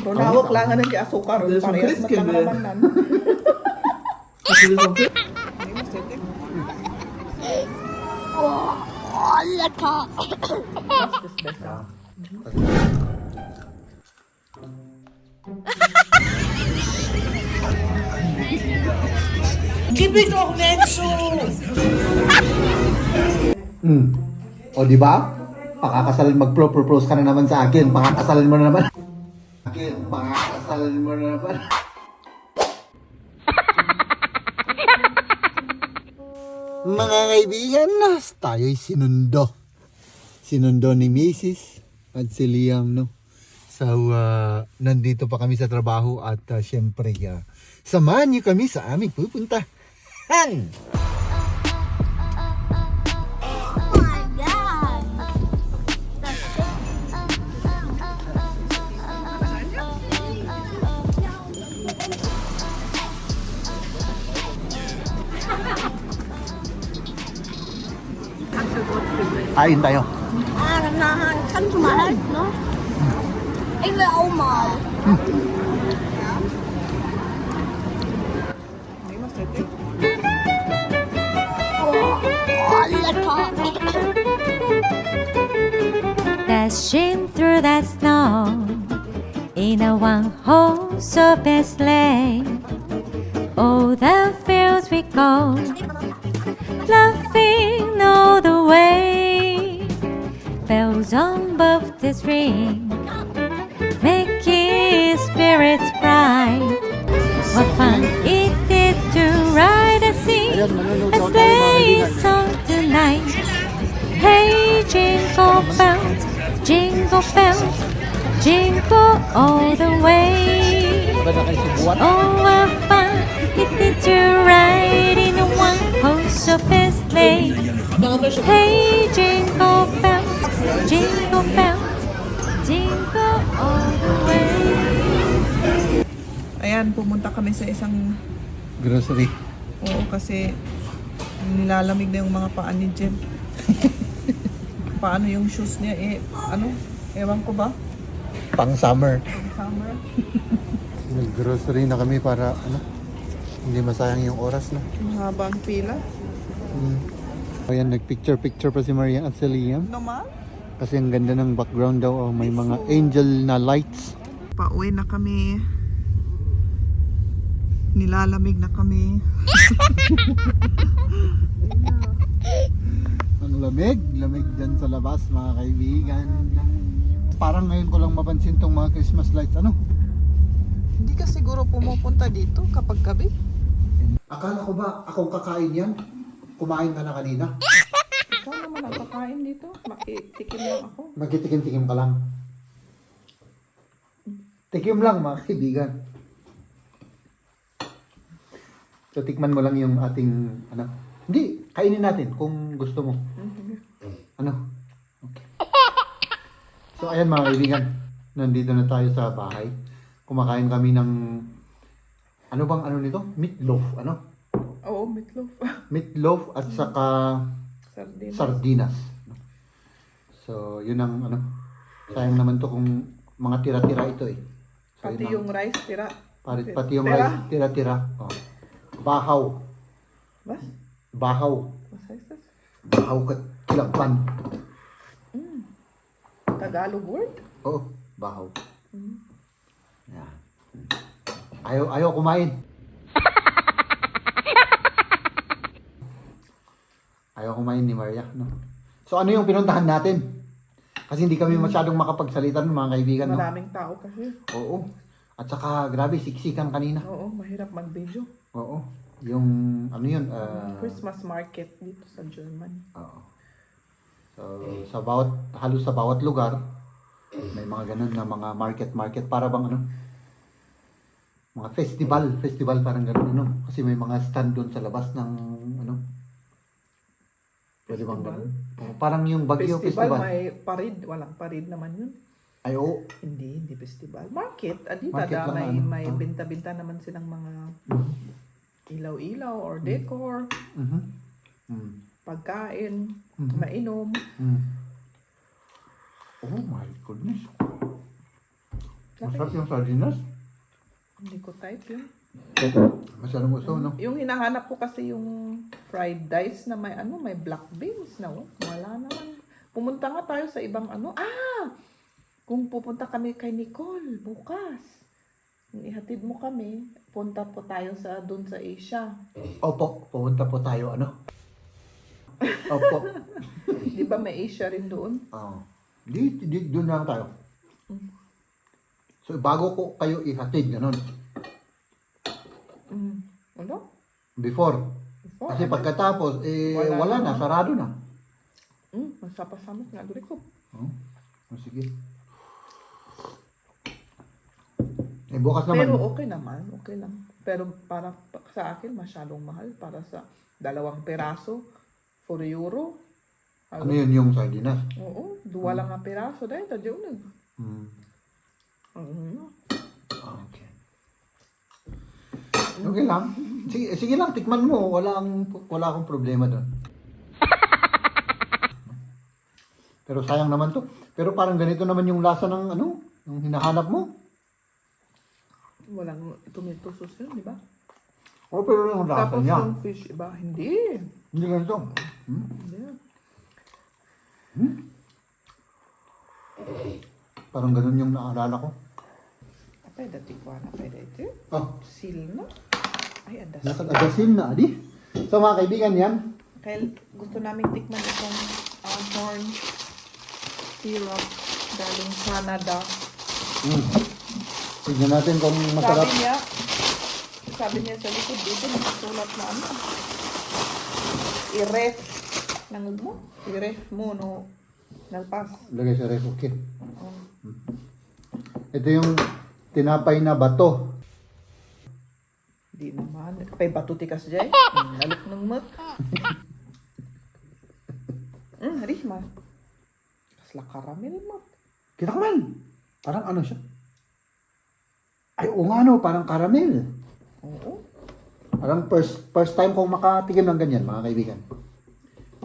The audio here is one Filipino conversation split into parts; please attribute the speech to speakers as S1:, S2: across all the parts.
S1: Ronawak lang nga nandiyan asukar.
S2: There's some
S1: Parehas
S2: Crisco
S1: matang
S2: there.
S1: naman nan.
S2: Kasi yung something.
S1: Hindi mo sete. What's this best? ah?
S3: Hmm. O di ba? Pakakasal mag-propose ka na naman sa akin. Pakakasalin mo na naman. Akin, pakakasalin mo na naman. Mga kaibigan, tayo'y sinundo. Sinundo ni Mrs. at si Liam, no? So, ah, nandito pa kami sa trabaho at ah, syempre, ah, samahan niyo kami sa aming pupunta. Han! Kain tayo.
S4: In the
S5: Dashing through the snow in a one horse open sleigh. All the fields we go, laughing all the way. Bells on both the ring, making spirits bright. What fun it is to ride and sing a sleigh song tonight. Hey, jingle bells, jingle bells, jingle all the way. Oh, what fun it is to ride in a one horse open sleigh. Hey, jingle bells, jingle bells, jingle all the way.
S1: Ayan, pumunta kami sa isang
S3: Grocery.
S1: Oo, kasi nilalamig na yung mga paa ni Jen. Paano yung shoes niya? Eh, ano? Ewan ko ba?
S3: Pang summer.
S1: Summer.
S3: Nag-grocery na kami para ano, hindi masayang yung oras na.
S1: Mahaba ang pila.
S3: Mm. Ayan, nag-picture-picture pa si Marian at si Liam.
S1: Naman?
S3: Kasi ang ganda ng background daw. Oh, may mga angel na lights.
S1: Pauwi na kami. Nilalamig na kami.
S3: Ang lamig, lamig dyan sa labas mga kaibigan. Parang ngayon ko lang mapansin tong mga Christmas lights. Ano?
S1: Hindi ka siguro pumupunta dito kapag gabi?
S3: Akala ko ba akong kakain yan? Kumain ka na kanina?
S1: Ikaw naman ang kakain dito. Makitikim lang ako.
S3: Magkitikim-tikim ka lang. Tikim lang mga kaibigan. So tikman mo lang yung ating ano. Hindi, kainin natin kung gusto mo. Ano? Okay. So ayan mga kaibigan, nandito na tayo sa bahay. Kumakain kami ng ano bang ano nito? Meatloaf, ano?
S1: Meatloaf.
S3: Meatloaf at saka
S1: Sardinas.
S3: sardinas. So, yun ang ano. Sayang naman to kung mga tira-tira ito eh. So,
S1: Pati
S3: yun ang-
S1: yung rice, tira.
S3: pati, pati yung
S1: Tira?
S3: rice, tira-tira. Oh. Bahaw.
S1: Bas?
S3: Bahaw.
S1: What's this?
S3: Bahaw kat kilagpan.
S1: Tagalog word?
S3: Oo, bahaw. Yan. Ayaw, ayaw kumain. ayaw kumain ni Maria, no? So ano yung pinuntahan natin? Kasi hindi kami masyadong makapagsalita ng mga kaibigan, no?
S1: Maraming tao kasi.
S3: Oo. At saka, grabe, siksikan kanina.
S1: Oo, mahirap mag-video.
S3: Oo. Yung, ano yun, ah,
S1: Christmas market dito sa Germany.
S3: oo. So, sa bawat, halos sa bawat lugar, may mga ganun na mga market-market para bang ano, mga festival, festival parang ganun, ano. Kasi may mga stand doon sa labas ng, ano, pwede bang ganun? Parang yung Baguio
S1: Festival,
S3: Festival.
S1: may parid. Walang parid naman yun.
S3: Ay, oo.
S1: Hindi, hindi festival. Market. Adita
S3: Market
S1: da,
S3: lang,
S1: may,
S3: ano?
S1: may
S3: Ah.
S1: binta-binta naman silang mga ilaw-ilaw or
S3: Mm.
S1: decor,
S3: Mhm. Mm.
S1: pagkain,
S3: Mhm.
S1: mainom.
S3: Mm. Oh my goodness. Masarap yung sardinas.
S1: Hindi ko type yun.
S3: Masyadong gusto, no?
S1: Yung hinahanap ko kasi yung fried rice na may ano, may black beans na oh. Wala naman. Pumunta nga tayo sa ibang ano. Ah! Kung pupunta kami kay Nicole bukas. Ihatid mo kami, punta po tayo sa doon sa Asia.
S3: Opo, pupunta po tayo, ano? Opo.
S1: Di ba may Asia rin doon?
S3: Oo. di, di, doon lang tayo. So, bago ko kayo ihatid, ganun.
S1: Ano?
S3: Before.
S1: Before,
S3: Kasi
S1: ano?
S3: pagkatapos, eh,
S1: Wala
S3: wala,
S1: na,
S3: na, sarado na.
S1: Mm, masapasamot nga duri ko.
S3: Oh, oh, sige. Eh, bukas naman.
S1: Pero okay naman, okay lang. Pero para pa- sa akin, masyadong mahal para sa dalawang peraso, 4 euro.
S3: ano yun yung sardinas?
S1: Oo, duwa lang ang peraso dahil tadyo nag.
S3: Hmm.
S1: Mm.
S3: Okay. Okay lang. Sige, sige lang, tikman mo. Wala, ang, wala akong problema doon. Pero sayang naman to. Pero parang ganito naman yung lasa ng ano, yung hinahanap mo.
S1: Walang tomato sauce yun, di ba?
S3: O pero yung lasa
S1: Tapos
S3: niya.
S1: yung fish, iba, hindi.
S3: Hindi ganito. Hmm?
S1: Hindi.
S3: Parang ganun yung naalala ko.
S1: Apay dati ko na, apay dati.
S3: Oh,
S1: Seal na. Ay, andas.
S3: nakag-agasin na, adi. So mga kaibigan yan,
S1: Kaya gusto namin tikman itong uh, corn syrup galing Canada.
S3: mm. tignan natin kung masarap.
S1: Sabi niya, sabi niya sa likod dito, nakasulat na ano. I-ref. Nangod mo? I-ref mo, no? Nalpas.
S3: Lagay sa ref, okay.
S1: Oh.
S3: Ito yung tinapay na bato.
S1: Kapay bato tikas jay. Mm, Nalok ng mat. Hmm, harih ma. Kasla karamel mat.
S3: Kita man. Parang ano siya? Ay, oo nga no, parang caramel.
S1: Oo.
S3: Parang first first time kong makatikim ng ganyan, mga kaibigan.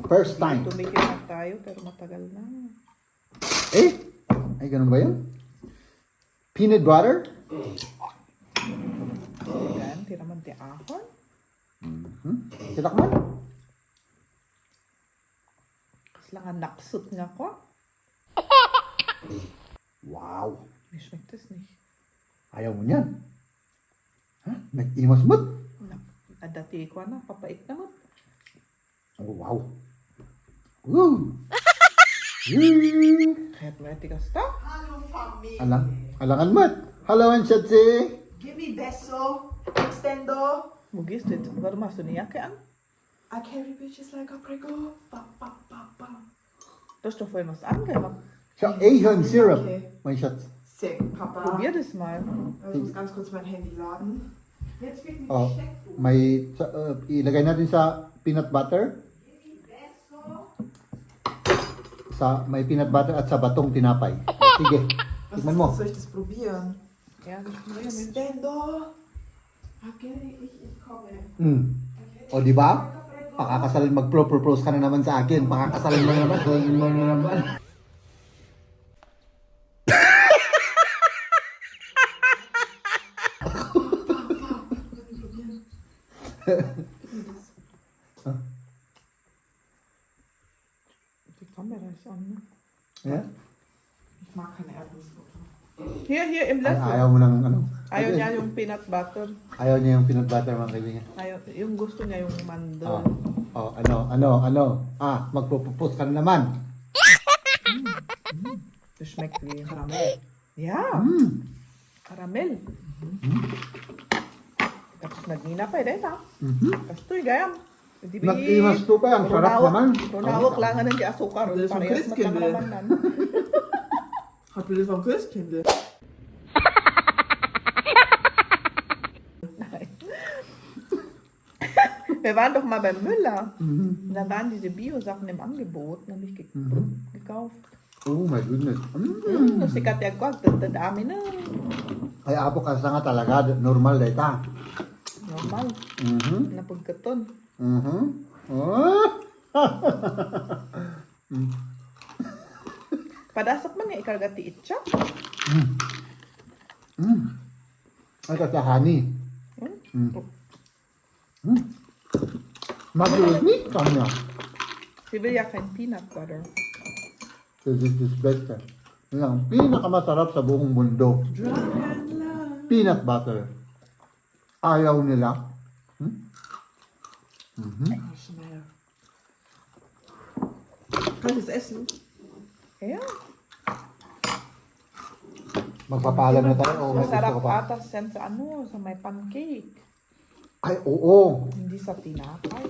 S3: First time.
S1: Tumigil na tayo pero matagal na.
S3: Eh, ay ganun ba yun? Peanut butter?
S1: Yan, tiraman ti ahon.
S3: Hmm? Kita man?
S1: Kasla nga naksut nga ko.
S3: Wow.
S1: Nicht schmeckt es nicht.
S3: Ayaw mo niyan. Ha? Nag-imas mo't?
S1: Na, adati ko na, papait naman.
S3: Oh, wow. Woo! Yee!
S1: Kahit may tikas ta.
S3: Alang, alangan mo't. Halawan siya si.
S6: Give me beso, extendo.
S1: Mugis, dit, warum hast du niya kaya?
S6: I carry bitches like a prego. Ba, ba, ba, ba.
S1: Du hast doch vorhin was angehabt.
S3: Siya, Ahorn syrup.
S6: Okay.
S3: May shots.
S6: Sick, Papa.
S1: Probier das mal.
S6: Ich muss ganz kurz mein Handy laden. Jetzt fehlt mir
S3: Oh, may sa, uh, ilagay natin sa peanut butter. Sa may peanut butter at sa batong tinapay. Sige,
S6: Was ist
S3: mo.
S6: das? Soll ich das probieren?
S1: Ja, das.
S6: Okay, ich, ich komme.
S3: Mm. O di ba? Pakakasal mag-propose ka na naman sa akin. Pakakasalin mo na naman. Kasalin mo na naman.
S1: Die Kamera ist an. Ne?
S3: Yeah?
S6: Ich mag keine Erdnussbutter.
S1: Hier, hier im
S3: Ay,
S1: Löffel.
S3: ayaw mo ng ano?
S1: Ayaw niya yung peanut butter.
S3: Ayaw niya yung peanut butter mga kaibigan.
S1: Ayaw, yung gusto niya yung
S3: Oh,
S1: mandel.
S3: oh, ano, ano, ano? Ah, magpropose ka na naman.
S1: Das schmeckt wie Karamell. Ja,
S3: Mm.
S1: Karamell. Tapos nagnina pa eh, ha?
S3: Mhm.
S1: Kastoy, gayam. Di ba-
S3: Nag-imas to pa, ang sarap naman.
S1: Runawak lang ng di asukar. Parehas
S6: Christkindl. Habt ihr das vom Christkindl?
S1: Wir waren doch mal beim Müller.
S3: Mhm.
S1: Da waren diese Bio-Sachen im Angebot. Dann habe ich ge
S3: Mhm.
S1: gekauft.
S3: Oh my goodness. Mm.
S1: Mm, Tapos sikat yung kwag, dami na.
S3: Ay, apo ka nga talaga. Normal dahil ta.
S1: Normal.
S3: Mhm.
S1: Napagkaton.
S3: Mhm. Oh.
S1: Padasak man nga ikarga ti itcha.
S3: Mm. Ay, kasi honey. Mm. Mm. Mag-iwas ni kanya.
S1: Si Bea can peanut butter.
S3: This is this best. eh. Yun ang pinakamasarap sa buong mundo. Peanut butter. Ayaw nila. Hmm?
S2: Kann ich es essen?
S1: Kaya,
S3: Magpapaalam na tayo. O may gusto
S1: masarap
S3: pa?
S1: ata yan sa ano, sa may pancake.
S3: Ay, oo.
S1: Hindi sa tinapay.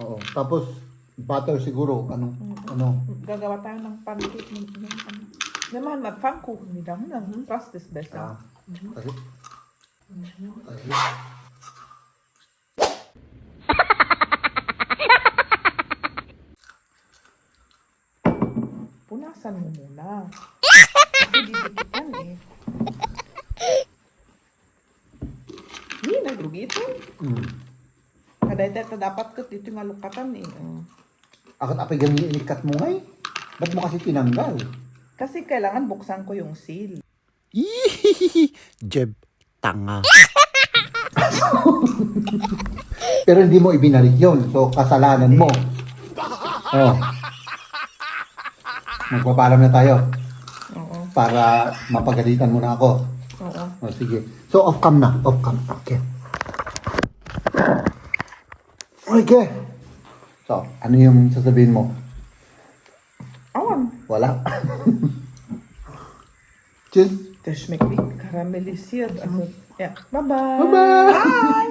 S3: Oo. Tapos, butter siguro. Anong, ano?
S1: Gagawa tayo ng pancake. Ng, ng, ano. Naman, mag-pangkuchen nila. Hmm, trust is best.
S3: Ah. Kasi,
S1: Punasan mo muna. Didikitan eh. Hindi, nagrugitan.
S3: mm.
S1: Kada ito dapat ko dito nga lukatan eh. Oh.
S3: Akot apay ganyan inikat mo ngay? Ba't mo kasi tinanggal?
S1: Kasi kailangan buksan ko yung seal.
S7: Jeb, tanga.
S3: Pero hindi mo ibinalik yon So, kasalanan mo. Oh. Magpapaalam na tayo.
S1: Oo.
S3: Para mapagalitan mo na ako.
S1: Oo.
S3: O, sige. So, off cam na. Off cam. Okay. Okay. So, ano yung sasabihin mo?
S1: Awan.
S3: Wala. Cheers.
S1: Das schmeckt wie karamellisiert. Also, ja. Bye-bye.
S3: Bye-bye.